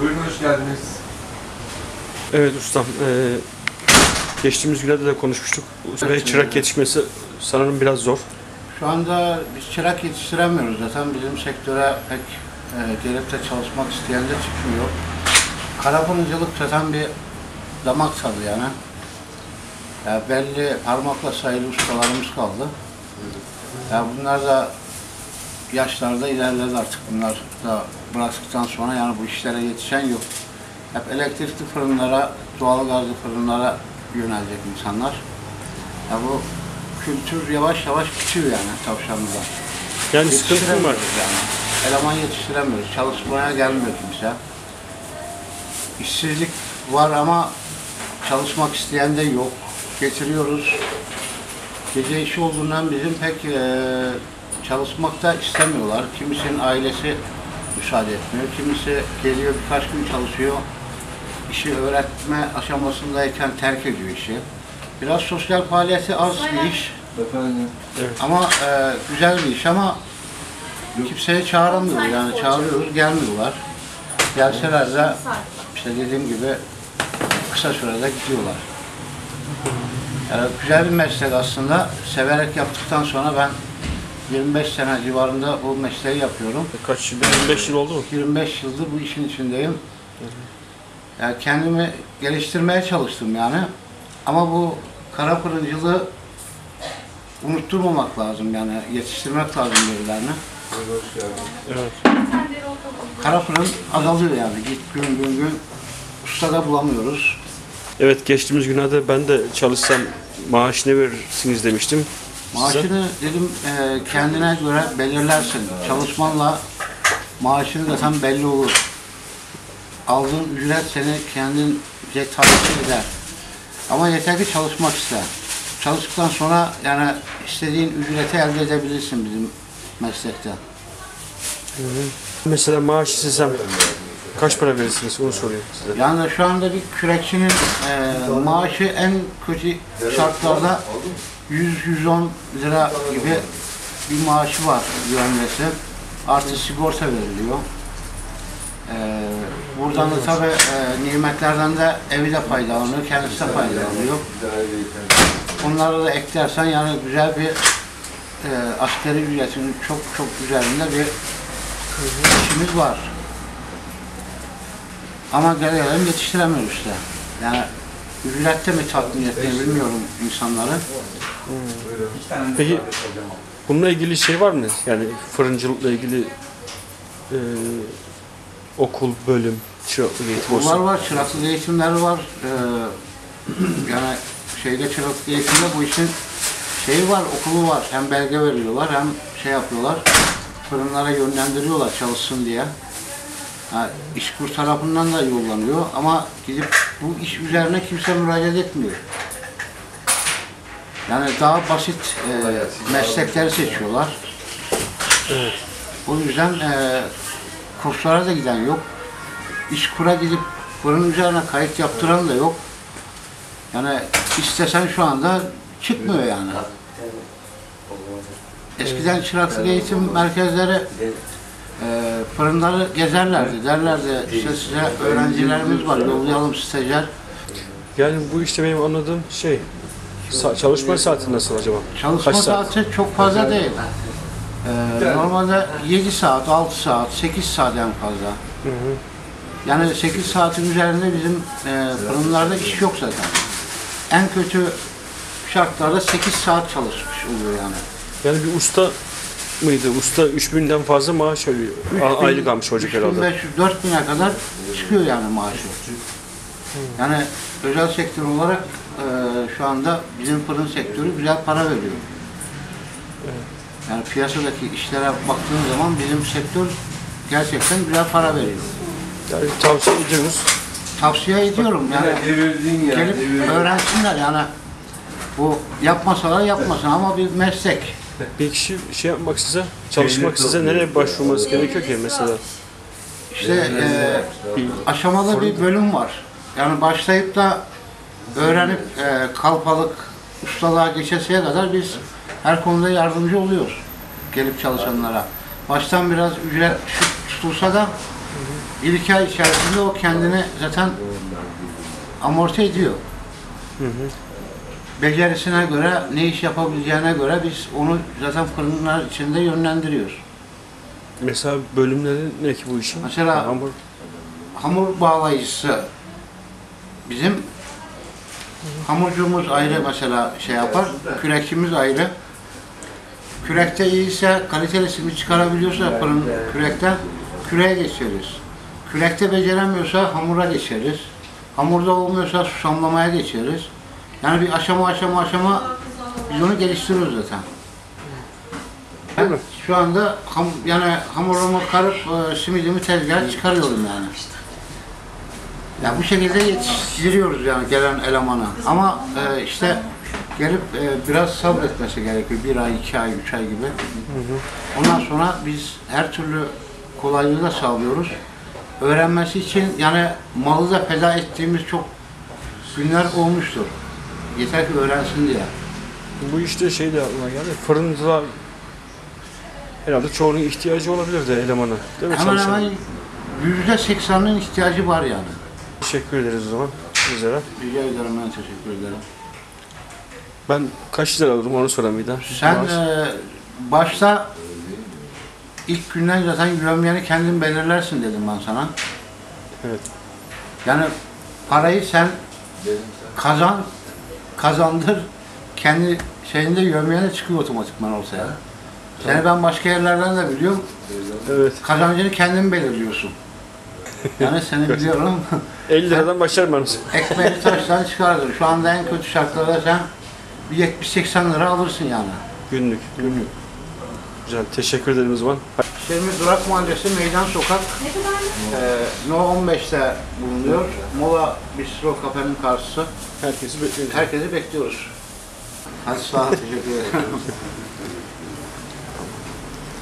Buyurun hoş geldiniz. Evet ustam. eee, geçtiğimiz günlerde de konuşmuştuk. Ve çırak yetişmesi sanırım biraz zor. Şu anda biz çırak yetiştiremiyoruz zaten bizim sektöre pek e, gelip de çalışmak isteyen de çıkmıyor. Kara fırıncılık zaten bir damak tadı yani. Ya belli parmakla sayılı ustalarımız kaldı. Ya bunlar da yaşlarda ilerledi artık bunlar da bıraktıktan sonra yani bu işlere yetişen yok. Hep elektrikli fırınlara, doğal gazlı fırınlara yönelecek insanlar. Ya bu kültür yavaş yavaş bitiyor yani tavşanlıda. Yani sıkıntı var? Yani. Eleman yetiştiremiyoruz. Çalışmaya gelmiyor kimse. İşsizlik var ama çalışmak isteyen de yok. Getiriyoruz. Gece işi olduğundan bizim pek e, çalışmakta istemiyorlar. Kimisinin ailesi müsaade etmiyor. Kimisi geliyor birkaç gün çalışıyor. İşi öğretme aşamasındayken terk ediyor işi. Biraz sosyal faaliyeti az bir iş. Efendim. Ama e, güzel bir iş ama kimseye çağıramıyor yani çağırıyoruz gelmiyorlar. Gelseler de işte dediğim gibi kısa sürede gidiyorlar. Yani güzel bir meslek aslında. Severek yaptıktan sonra ben 25 sene civarında bu mesleği yapıyorum. Kaç yıl? 25 yıl oldu mu? 25 yıldır bu işin içindeyim. Yani kendimi geliştirmeye çalıştım yani. Ama bu kara fırıncılığı unutturmamak lazım yani yetiştirmek lazım birilerini. Evet. Kara fırın azalıyor yani. Git gün gün gün usta da bulamıyoruz. Evet geçtiğimiz günlerde ben de çalışsam maaş ne verirsiniz demiştim. Maaşını dedim e, kendine göre belirlersin. Çalışmanla maaşını da tam belli olur. Aldığın ücret seni kendince tatmin eder. Ama yeter ki çalışmak iste. Çalıştıktan sonra yani istediğin ücreti elde edebilirsin bizim meslekte. Mesela maaş istesem kaç para verirsiniz onu soruyorum size. Yani şu anda bir kürekçinin e, maaşı en kötü şartlarda 100-110 lira gibi bir maaşı var güvencesi. Artı sigorta veriliyor. E, buradan da tabi e, nimetlerden de evi de faydalanıyor, kendisi de faydalanıyor. Onlara da eklersen yani güzel bir e, askeri ücretinin çok çok üzerinde bir işimiz var. Ama gelelim yetiştiremiyoruz işte. Yani ücrette mi tatmin etmeyi bilmiyorum insanları. Peki bununla ilgili şey var mı? Yani fırıncılıkla ilgili eee, okul, bölüm, çıraklık eğitim Bunlar olsun. var, çıraklık eğitimleri var. Ee, yani şeyde çıraklık eğitimde bu işin şeyi var, okulu var. Hem belge veriyorlar hem şey yapıyorlar. Fırınlara yönlendiriyorlar çalışsın diye. Ha, İşkur tarafından da yollanıyor ama gidip bu iş üzerine kimse müracaat etmiyor. Yani daha basit e, meslekleri seçiyorlar. O yüzden e, kurslara da giden yok. İşkura gidip fırın üzerine kayıt yaptıran da yok. Yani istesen şu anda çıkmıyor yani. Eskiden çıraklık eğitim merkezleri fırınları gezerlerdi. Derlerdi işte size öğrencilerimiz var yollayalım stajyer. Yani bu işte benim anladığım şey sa- çalışma saati nasıl acaba? Çalışma Kaç saat? saati çok fazla değil. Ee, normalde 7 saat, 6 saat, 8 saat en fazla. Yani 8 saatin üzerinde bizim e, fırınlarda iş yok zaten. En kötü şartlarda 8 saat çalışmış oluyor yani. Yani bir usta mıydı? Usta 3000'den fazla maaş alıyor. A- 3000, Aylık almış olacak herhalde. 3500, 4000'e kadar çıkıyor yani maaşı. Yani özel sektör olarak e, şu anda bizim fırın sektörü güzel para veriyor. Yani piyasadaki işlere baktığın zaman bizim sektör gerçekten güzel para veriyor. Yani tavsiye ediyoruz. Tavsiye ediyorum yani Devirdin ya. gelip devirdin. öğrensinler yani bu yapmasalar yapmasın ama bir meslek. Bir kişi şey yapmak size, çalışmak size nereye başvurması gerekiyor ki mesela? İşte e, aşamalı bir bölüm var. Yani başlayıp da öğrenip e, kalpalık ustalığa geçesiye kadar biz her konuda yardımcı oluyoruz gelip çalışanlara. Baştan biraz ücret tutulsa da Bir iki ay içerisinde o kendini zaten amorti ediyor. Hı hı. Becerisine göre, ne iş yapabileceğine göre biz onu zaten fırınlar içinde yönlendiriyoruz. Mesela bölümleri ne ki bu işin? Mesela- Hamur. Hamur bağlayıcısı bizim hamurcumuz ayrı mesela şey yapar, kürekçimiz ayrı. Kürekte iyiyse, kaliteli simit çıkarabiliyorsa fırın kürekten küreğe geçeriz. Kürekte beceremiyorsa hamura geçeriz. Hamurda olmuyorsa susamlamaya geçeriz. Yani bir aşama aşama aşama biz onu geliştiriyoruz zaten. Ben şu anda ham, yani hamurumu karıp e, simidimi tezgaha çıkarıyorum yani. Ya bu şekilde yetiştiriyoruz yani gelen elemana. Ama e, işte gelip e, biraz sabretmesi gerekiyor. Bir ay, iki ay, üç ay gibi. Ondan sonra biz her türlü kolaylığı da sağlıyoruz. Öğrenmesi için yani malı da feda ettiğimiz çok günler olmuştur. Yeter ki öğrensin diye. Bu işte şey de aklıma geldi. Fırıncılar herhalde çoğunun ihtiyacı olabilir de elemana. Değil mi? Hemen çalışana? hemen yüzde seksanın ihtiyacı var yani. Teşekkür ederiz o zaman sizlere. Rica ederim ben teşekkür ederim. Ben kaç lira alırım onu sorayım bir daha. Sen Maaş. e, başta ilk günden zaten yövmeyeni kendin belirlersin dedim ben sana. Evet. Yani parayı sen kazan, kazandır, kendi şeyinde yövmeyene çıkıyor otomatikman olsa ya. Seni ben başka yerlerden de biliyorum. Evet. Kazancını kendin belirliyorsun. Yani seni biliyorum. 50 liradan başlarım ben. Ekmeğini taştan çıkardır. Şu anda en kötü şartlarda sen bir 70-80 lira alırsın yani. Günlük. Günlük. Güzel. Teşekkür ederim o zaman. Şerimi Durak Mahallesi Meydan Sokak. Ee, No 15'te bulunuyor. Mola Bistro Kafe'nin karşısı. Herkesi bekliyoruz. Herkesi bekliyoruz. Hadi sağ ol, teşekkür ederim.